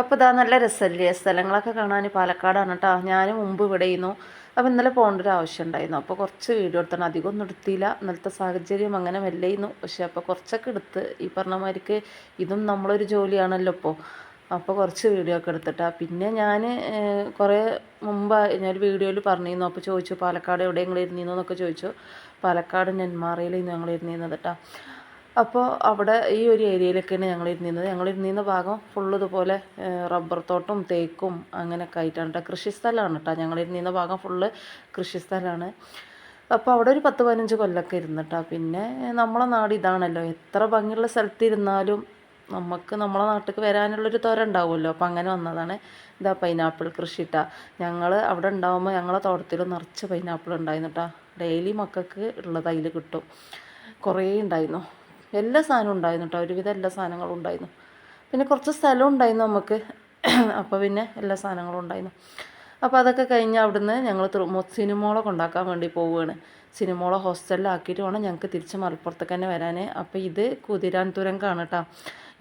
അപ്പോൾ ഇതാ നല്ല രസമല്ലേ സ്ഥലങ്ങളൊക്കെ കാണാൻ പാലക്കാടാണ് കേട്ടോ ഞാൻ മുമ്പ് ഇവിടെ ചെയ്യുന്നു അപ്പോൾ ഇന്നലെ പോകേണ്ട ഒരു ആവശ്യം ഉണ്ടായിരുന്നു. അപ്പോൾ കുറച്ച് വീഡിയോ എടുത്താണ് അധികം ഒന്നും എടുത്തില്ല. ഇന്നലത്തെ സാഹചര്യം അങ്ങനെ മെല്ലെയുന്നു പക്ഷേ അപ്പോൾ കുറച്ചൊക്കെ എടുത്ത്. ഈ പറഞ്ഞമാർക്ക് ഇതും നമ്മളൊരു ജോലിയാണല്ലോ ഇപ്പോൾ അപ്പോൾ കുറച്ച് വീഡിയോ ഒക്കെ എടുത്തിട്ടാണ് പിന്നെ ഞാൻ കുറേ മുമ്പ് ഞാനൊരു വീഡിയോയിൽ പറഞ്ഞിരുന്നു. അപ്പോൾ ചോദിച്ചു പാലക്കാട് എവിടെ ഞങ്ങൾ ഇരുന്നിരുന്നു എന്നൊക്കെ ചോദിച്ചു. പാലക്കാട് നെന്മാറയിൽ ഞങ്ങൾ ഇരുന്നിരുന്നത് കേട്ടോ അപ്പോൾ അവിടെ ഈ ഒരു ഏരിയയിലൊക്കെയാണ് ഞങ്ങൾ ഇരുന്നിരുന്നത്. ഞങ്ങൾ ഇരുന്നിരുന്ന ഭാഗം ഫുള്ള് ഇതുപോലെ റബ്ബർ തോട്ടം തേക്കും അങ്ങനെയൊക്കെ ആയിട്ടാണ് കേട്ടോ കൃഷി സ്ഥലമാണ് കേട്ടോ ഞങ്ങൾ ഇരുന്നിരുന്ന ഭാഗം ഫുള്ള് കൃഷിസ്ഥലമാണ് അപ്പോൾ അവിടെ ഒരു പത്ത് പതിനഞ്ച് കൊല്ലമൊക്കെ ഇരുന്നിട്ടാ പിന്നെ നമ്മളെ നാട് ഇതാണല്ലോ. എത്ര ഭംഗിയുള്ള സ്ഥലത്ത് ഇരുന്നാലും നമുക്ക് നമ്മളെ നാട്ടിലേക്ക് വരാനുള്ളൊരു ത്വര ഉണ്ടാവുമല്ലോ. അപ്പോൾ അങ്ങനെ വന്നതാണ് ഇതാ പൈനാപ്പിൾ കൃഷി ഇട്ടാ ഞങ്ങൾ അവിടെ ഉണ്ടാകുമ്പോൾ ഞങ്ങളെ തോട്ടത്തിൽ നിറച്ച് പൈനാപ്പിൾ ഉണ്ടായിരുന്നു കേട്ടോ ഡെയിലി മക്കൾക്ക് ഉള്ളത് അതിൽ കിട്ടും. കുറേ ഉണ്ടായിരുന്നു. എല്ലാ സാധനവും ഉണ്ടായിരുന്നു കേട്ടോ ഒരുവിധം എല്ലാ സാധനങ്ങളും ഉണ്ടായിരുന്നു. പിന്നെ കുറച്ച് സ്ഥലം ഉണ്ടായിരുന്നു നമുക്ക്. അപ്പോൾ പിന്നെ എല്ലാ സാധനങ്ങളും ഉണ്ടായിരുന്നു. അപ്പോൾ അതൊക്കെ കഴിഞ്ഞ് അവിടുന്ന് ഞങ്ങൾ സിനിമോളെ കൊണ്ടാക്കാൻ വേണ്ടി പോവുകയാണ് സിനിമോളെ ഹോസ്റ്റലിലാക്കിയിട്ട് വേണം ഞങ്ങൾക്ക് തിരിച്ച് മലപ്പുറത്തേക്ക് തന്നെ വരാൻ അപ്പോൾ ഇത് കുതിരാൻ തുരങ്കാണ് കേട്ടോ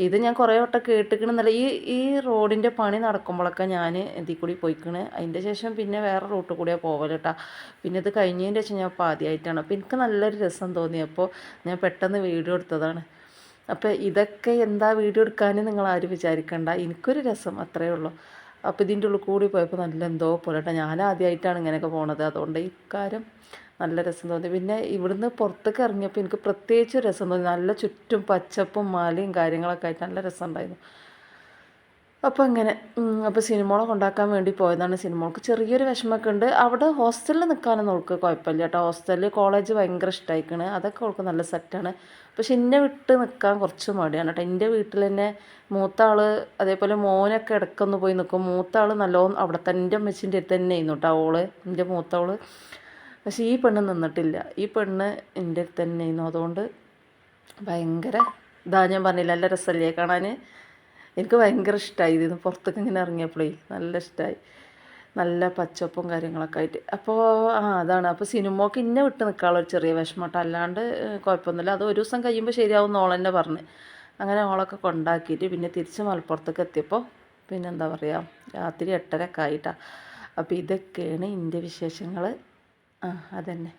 ഇത് ഞാൻ കുറേ വട്ടം കേട്ടിക്കണമെന്നല്ല ഈ ഈ റോഡിന്റെ പണി നടക്കുമ്പോഴൊക്കെ ഞാൻ ഇതിൽ കൂടി പോയിക്കണ്. അതിന്റെ ശേഷം പിന്നെ വേറെ റൂട്ട് കൂടിയാണ് പോവലട്ടാ പിന്നെ ഇത് കഴിഞ്ഞതിന്റെ ശേഷം ഞാൻ ഇപ്പോൾ ആദ്യമായിട്ടാണ് അപ്പോൾ എനിക്ക് നല്ലൊരു രസം തോന്നി. അപ്പോൾ ഞാൻ പെട്ടെന്ന് വീഡിയോ എടുത്തതാണ്. അപ്പോൾ ഇതൊക്കെ എന്താ വീഡിയോ എടുക്കാൻ നിങ്ങൾ ആരും വിചാരിക്കണ്ട. എനിക്കൊരു രസം അത്രയേ ഉള്ളൂ. അപ്പോൾ ഇതിന്റെ ഉള്ളിൽ കൂടി പോയപ്പോൾ നല്ല എന്തോ പോലെ കേട്ടോ ഞാൻ ആദ്യമായിട്ടാണ് ഇങ്ങനെയൊക്കെ പോണത്. അതുകൊണ്ട് ഈ കാര്യം നല്ല രസം തോന്നി. പിന്നെ ഇവിടുന്ന് പുറത്തേക്ക് ഇറങ്ങിയപ്പോൾ എനിക്ക് പ്രത്യേകിച്ച് രസം തോന്നി. നല്ല ചുറ്റും പച്ചപ്പും മാലയും കാര്യങ്ങളൊക്കെ ആയിട്ട് നല്ല രസം ഉണ്ടായിരുന്നു. അപ്പോൾ അങ്ങനെ അപ്പോൾ സിനിമകളൊക്കെ കൊണ്ടാക്കാൻ വേണ്ടി പോയതാണ്. സിനിമകൾക്ക് ചെറിയൊരു വിഷമമൊക്കെ ഉണ്ട് അവിടെ ഹോസ്റ്റലിൽ നിൽക്കാനൊന്നും അവൾക്ക് കുഴപ്പമില്ല കേട്ടോ. ഹോസ്റ്റലിൽ കോളേജ് ഭയങ്കര ഇഷ്ടമായിക്കണ് അതൊക്കെ അവൾക്ക് നല്ല സെറ്റാണ് പക്ഷെ എന്നെ വിട്ട് നിൽക്കാൻ കുറച്ച് മടിയാണ് കേട്ടോ. എന്റെ വീട്ടിൽ തന്നെ മൂത്ത ആൾ അതേപോലെ മോനൊക്കെ ഇടയ്ക്കൊന്ന് പോയി നിൽക്കും. മൂത്ത ആൾ നല്ലോണം അവിടെ തന്നെ എന്റെ അമ്മച്ചിന്റെ അടുത്ത് തന്നെ ആയിരുന്നു കേട്ടോ. ഓൾ എന്റെ മൂത്ത ആൾ പക്ഷേ ഈ പെണ്ണ് നിന്നിട്ടില്ല. ഈ പെണ്ണ് എന്റെ അടുത്ത് തന്നെ ആയിരുന്നു. അതുകൊണ്ട് ഭയങ്കര ഇതാ ഞാൻ പറഞ്ഞില്ല നല്ല രസമല്ലേ കാണാൻ? എനിക്ക് ഭയങ്കര ഇഷ്ടമായി ഇതിന് പുറത്തേക്ക് ഇങ്ങനെ ഇറങ്ങിയപ്പോഴേ നല്ല ഇഷ്ടമായി നല്ല പച്ചപ്പും കാര്യങ്ങളൊക്കെ ആയിട്ട്. അപ്പോൾ ആ അതാണ്. അപ്പോൾ സിനിമക്ക് ഇന്നെ വിട്ട് നിൽക്കാനുള്ള ഒരു ചെറിയ വിഷമട്ടം. അല്ലാണ്ട് കുഴപ്പമൊന്നുമില്ല. അത് ഒരു ദിവസം കഴിയുമ്പോൾ ശരിയാവും തന്നെ പറഞ്ഞ്. അങ്ങനെ ഓളൊക്കെ കൊണ്ടാക്കിയിട്ട് പിന്നെ തിരിച്ച് മലപ്പുറത്തേക്ക് എത്തിയപ്പോൾ പിന്നെ എന്താ പറയുക രാത്രി എട്ടരക്കായിട്ടാണ് അപ്പോൾ ഇതൊക്കെയാണ് എന്റെ വിശേഷങ്ങൾ ആ അതന്നെ.